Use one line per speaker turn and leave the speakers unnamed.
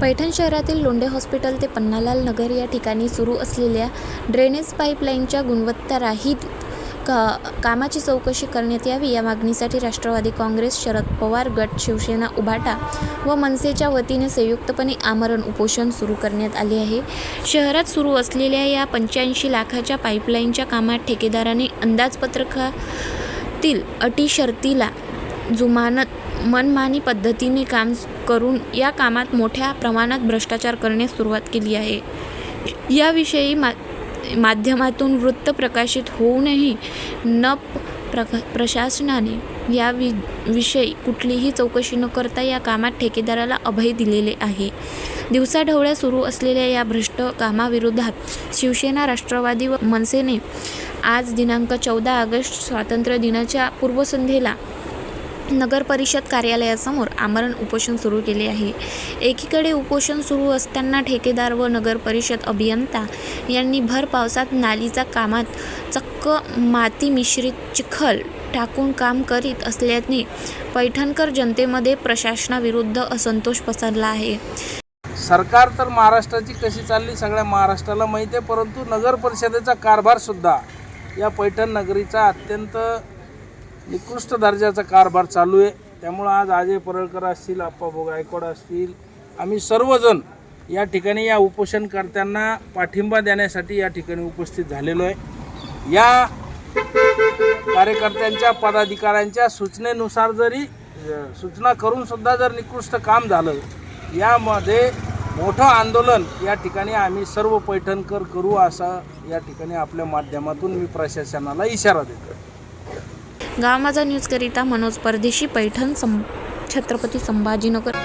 पैठण शहरातील लोंढे हॉस्पिटल ते पन्नालाल नगर या ठिकाणी सुरू असलेल्या ड्रेनेज पाईपलाईनच्या गुणवत्ताराहित का कामाची चौकशी करण्यात यावी या मागणीसाठी राष्ट्रवादी काँग्रेस शरद पवार गट शिवसेना उभाटा व मनसेच्या वतीने संयुक्तपणे आमरण उपोषण सुरू करण्यात आले आहे. शहरात सुरू असलेल्या या पंच्याऐंशी लाखाच्या पाईपलाईनच्या कामात ठेकेदाराने अंदाजपत्रकातील अटी शर्तीला जुमानत मनमानी पद्धतीने काम करून या कामात मोठ्या प्रमाणात भ्रष्टाचार करण्यास सुरुवात केली आहे. याविषयी मा माध्यमातून वृत्त प्रकाशित होऊनही न प्रका प्रशासनाने या वि विषयी कुठलीही चौकशी न करता या कामात ठेकेदाराला अभय दिलेले आहे. दिवसाढवळ्या सुरू असलेल्या या भ्रष्ट कामाविरोधात शिवसेना राष्ट्रवादी व मनसेने आज दिनांक चौदा ऑगस्ट स्वातंत्र्य दिनाच्या पूर्वसंध्येला नगर परिषद कार्यालयासमोर आमरण उपोषण सुरू केले आहे. एकीकडे उपोषण सुरू असताना ठेकेदार व नगर परिषद अभियंता यांनी भर पावसात नालीचा कामात चक्क माती मिश्रित चिखल टाकून काम करीत असल्याने पैठणकर जनतेमध्ये प्रशासनाविरुद्ध असंतोष पसरला आहे.
सरकार तर महाराष्ट्राची कशी चालली सगळ्या महाराष्ट्राला माहिती आहे परंतु नगर परिषदेचा कारभारसुद्धा या पैठण नगरीचा अत्यंत निकृष्ट दर्जाचा कारभार चालू आहे. त्यामुळं आज अजय परळकर असतील आप्पाभाऊ गायकवाड असतील आम्ही सर्वजण या ठिकाणी या उपोषणकर्त्यांना पाठिंबा देण्यासाठी या ठिकाणी उपस्थित झालेलो आहे. या कार्यकर्त्यांच्या पदाधिकाऱ्यांच्या सूचनेनुसार जरी सूचना करून सुद्धा जर निकृष्ट काम झालं यामध्ये मोठं आंदोलन या ठिकाणी आम्ही सर्व पैठणकर करू असा या ठिकाणी आपल्या माध्यमातून मी प्रशासनाला इशारा देतो
गाव माझा न्यूजकरिता मनोज परदेशी पैठण सं छत्रपती संभाजीनगर